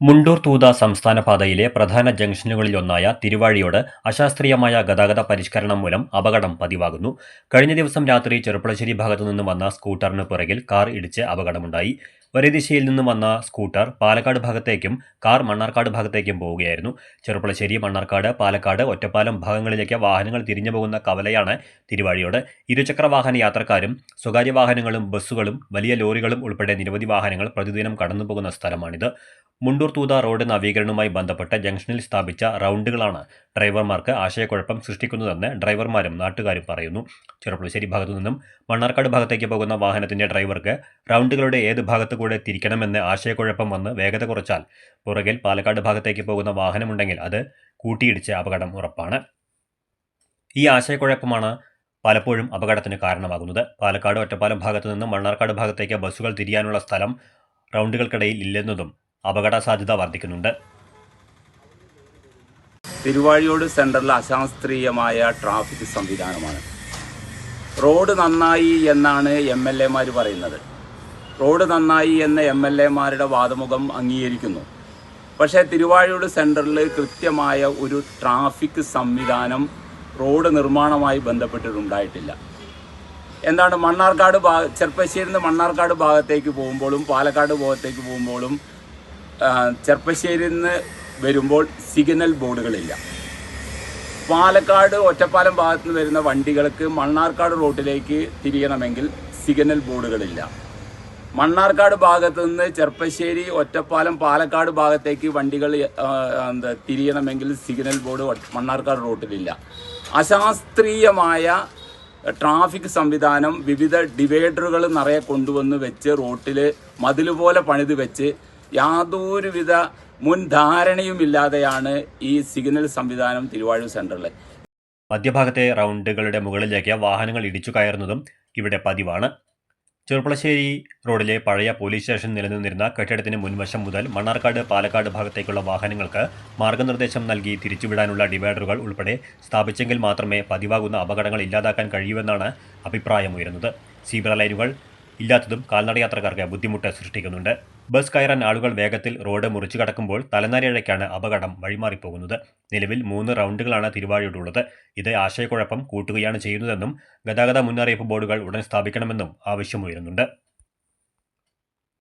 മുണ്ടൂർ തൂത സംസ്ഥാന പാതയിലെ പ്രധാന ജംഗ്ഷനുകളിലൊന്നായ തിരുവാഴിയോട് അശാസ്ത്രീയമായ ഗതാഗത പരിഷ്കരണം മൂലം അപകടം പതിവാകുന്നു. കഴിഞ്ഞ ദിവസം രാത്രി ചെറുപ്പളശ്ശേരി ഭാഗത്തുനിന്ന് വന്ന സ്കൂട്ടറിന് പുറകിൽ കാർ ഇടിച്ച് അപകടമുണ്ടായി. ഒരേ ദിശയിൽ നിന്നും വന്ന സ്കൂട്ടർ പാലക്കാട് ഭാഗത്തേക്കും കാർ മണ്ണാർക്കാട് ഭാഗത്തേക്കും പോവുകയായിരുന്നു. ചെറുപ്പളശ്ശേരി മണ്ണാർക്കാട് പാലക്കാട് ഒറ്റപ്പാലം ഭാഗങ്ങളിലേക്ക് വാഹനങ്ങൾ തിരിഞ്ഞു പോകുന്ന കവലയാണ് തിരുവാഴിയോട്. ഇരുചക്ര വാഹന യാത്രക്കാരും സ്വകാര്യ വാഹനങ്ങളും ബസ്സുകളും വലിയ ലോറികളും ഉൾപ്പെടെ നിരവധി വാഹനങ്ങൾ പ്രതിദിനം കടന്നുപോകുന്ന സ്ഥലമാണിത്. മുണ്ടൂർ തൂത റോഡ് നവീകരണവുമായി ബന്ധപ്പെട്ട് ജംഗ്ഷനിൽ സ്ഥാപിച്ച റൗണ്ടുകളാണ് ഡ്രൈവർമാർക്ക് ആശയക്കുഴപ്പം സൃഷ്ടിക്കുന്നതെന്ന് ഡ്രൈവർമാരും നാട്ടുകാരും പറയുന്നു. ചെറുപ്പുളശ്ശേരി ഭാഗത്തു നിന്നും മണ്ണാർക്കാട് ഭാഗത്തേക്ക് പോകുന്ന വാഹനത്തിന്റെ ഡ്രൈവർക്ക് റൗണ്ടുകളുടെ ഏത് ഭാഗത്തു കൂടെ തിരിക്കണമെന്ന് ആശയക്കുഴപ്പം വന്ന് വേഗത കുറച്ചാൽ പുറകിൽ പാലക്കാട് ഭാഗത്തേക്ക് പോകുന്ന വാഹനമുണ്ടെങ്കിൽ അത് കൂട്ടിയിടിച്ച് അപകടം ഉറപ്പാണ്. ഈ ആശയക്കുഴപ്പമാണ് പലപ്പോഴും അപകടത്തിന് കാരണമാകുന്നത്. പാലക്കാട് ഒറ്റപ്പാലം ഭാഗത്തു നിന്നും മണ്ണാർക്കാട് ഭാഗത്തേക്ക് ബസ്സുകൾ തിരിയാനുള്ള സ്ഥലം റൗണ്ടുകൾക്കിടയിൽ ഇല്ലെന്നതും അപകട സാധ്യത വർദ്ധിക്കുന്നുണ്ട്. തിരുവാഴിയോട് സെൻട്രലിൽ അശാസ്ത്രീയമായ ട്രാഫിക് സംവിധാനമാണ്. റോഡ് നന്നായി എന്നാണ് എം എൽ എമാർ പറയുന്നത്. റോഡ് നന്നായി എന്ന എം എൽ എമാരുടെ വാദമുഖം അംഗീകരിക്കുന്നു. പക്ഷേ തിരുവാഴിയോട് സെൻട്രലിൽ കൃത്യമായ ഒരു ട്രാഫിക് സംവിധാനം റോഡ് നിർമ്മാണമായി ബന്ധപ്പെട്ടിട്ടുണ്ടായിട്ടില്ല. എന്താണ് മണ്ണാർക്കാട് ഭാ ചെർപ്പശ്ശേരിയിൽ നിന്ന് മണ്ണാർക്കാട് ഭാഗത്തേക്ക് പോകുമ്പോഴും പാലക്കാട് ഭാഗത്തേക്ക് പോകുമ്പോഴും ചെർപ്പശ്ശേരിയിൽ നിന്ന് വരുമ്പോൾ സിഗ്നൽ ബോർഡുകളില്ല പാലക്കാട് ഒറ്റപ്പാലം ഭാഗത്ത് നിന്ന് വരുന്ന വണ്ടികൾക്ക് മണ്ണാർക്കാട് റോഡിലേക്ക് തിരിയണമെങ്കിൽ സിഗ്നൽ ബോർഡുകളില്ല മണ്ണാർക്കാട് ഭാഗത്ത് നിന്ന് ചെർപ്പശ്ശേരി ഒറ്റപ്പാലം പാലക്കാട് ഭാഗത്തേക്ക് വണ്ടികൾ എന്താ തിരിയണമെങ്കിൽ സിഗ്നൽ ബോർഡ് മണ്ണാർക്കാട് റോഡിലില്ല അശാസ്ത്രീയമായ ട്രാഫിക് സംവിധാനം വിവിധ ഡിവൈഡറുകൾ നിറയെ കൊണ്ടുവന്ന് വെച്ച് റോട്ടിൽ മതിൽ പോലെ പണിത് വെച്ച് യാതൊരുവിധ മുൻ ധാരണയുമില്ലാതെയാണ് ഈ സിഗ്നൽ സംവിധാനം തിരുവാഴൂർ സെന്ററിൽ മധ്യഭാഗത്തെ റൗണ്ടുകളുടെ മുകളിലേക്ക് വാഹനങ്ങൾ ഇടിച്ചു കയറുന്നതും ഇവിടെ പതിവാണ്. ചെറുപ്പളശ്ശേരി റോഡിലെ പഴയ പോലീസ് സ്റ്റേഷൻ നിലനിന്നിരുന്ന കെട്ടിടത്തിന് മുൻവശം മുതൽ മണ്ണാർക്കാട് പാലക്കാട് ഭാഗത്തേക്കുള്ള വാഹനങ്ങൾക്ക് മാർഗനിർദ്ദേശം നൽകി തിരിച്ചുവിടാനുള്ള ഡിവൈഡറുകൾ ഉൾപ്പെടെ സ്ഥാപിച്ചെങ്കിൽ മാത്രമേ പതിവാകുന്ന അപകടങ്ങൾ ഇല്ലാതാക്കാൻ കഴിയൂവെന്നാണ് അഭിപ്രായമുയരുന്നത്. സീബ്ര ലൈനുകൾ ഇല്ലാത്തതും കാൽനടയാത്രക്കാർക്ക് ബുദ്ധിമുട്ട് സൃഷ്ടിക്കുന്നുണ്ട്. ബസ് കയറാൻ ആളുകൾ വേഗത്തിൽ റോഡ് മുറിച്ചു കടക്കുമ്പോൾ തലനാരിഴയ്ക്കാണ് അപകടം വഴിമാറിപ്പോകുന്നത്. നിലവിൽ മൂന്ന് റൗണ്ടുകളാണ് തിരുവാഴിയോടുള്ളത്. ഇത് ആശയക്കുഴപ്പം കൂട്ടുകയാണ് ചെയ്യുന്നതെന്നും ഗതാഗത മുന്നറിയിപ്പ് ബോർഡുകൾ ഉടൻ സ്ഥാപിക്കണമെന്നും ആവശ്യമുയരുന്നുണ്ട്.